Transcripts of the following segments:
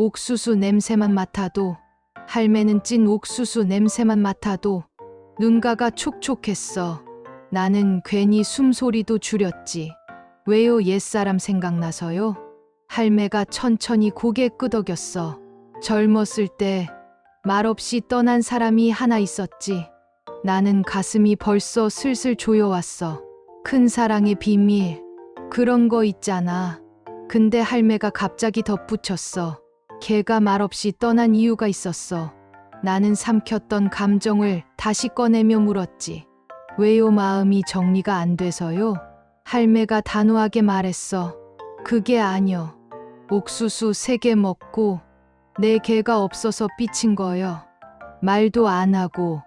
옥수수 냄새만 맡아도 할매는 찐 옥수수 냄새만 맡아도 눈가가 촉촉했어. 나는 괜히 숨소리도 줄였지. 왜요 옛사람 생각나서요? 할매가 천천히 고개 끄덕였어. 젊었을 때 말없이 떠난 사람이 하나 있었지. 나는 가슴이 벌써 슬슬 조여왔어. 큰 사랑의 비밀. 그런 거 있잖아. 근데 할매가 갑자기 덧붙였어. 걔가 말없이 떠난 이유가 있었어. 나는 삼켰던 감정을 다시 꺼내며 물었지. 왜요 마음이 정리가 안 돼서요? 할매가 단호하게 말했어. 그게 아니여. 옥수수 세 개 먹고 내 개가 없어서 삐친 거여. 말도 안 하고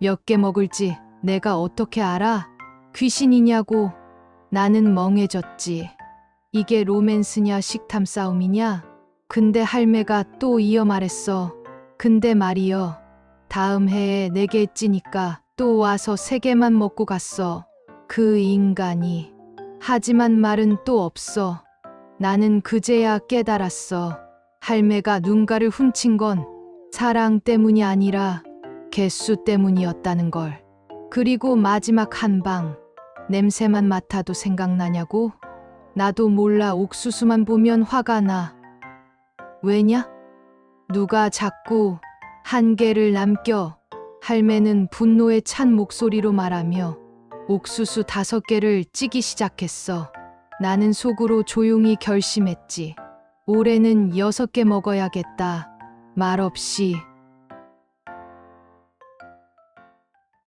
몇 개 먹을지 내가 어떻게 알아? 귀신이냐고. 나는 멍해졌지. 이게 로맨스냐 식탐 싸움이냐? 근데 할매가 또 이어 말했어. 근데 말이여. 다음 해에 네 개 찌니까 또 와서 세 개만 먹고 갔어. 그 인간이. 하지만 말은 또 없어. 나는 그제야 깨달았어. 할매가 눈가를 훔친 건 사랑 때문이 아니라 개수 때문이었다는 걸. 그리고 마지막 한 방. 냄새만 맡아도 생각나냐고? 나도 몰라 옥수수만 보면 화가 나. 왜냐? 누가 자꾸 한 개를 남겨. 할매는 분노에 찬 목소리로 말하며 옥수수 다섯 개를 찌기 시작했어. 나는 속으로 조용히 결심했지. 올해는 여섯 개 먹어야겠다. 말없이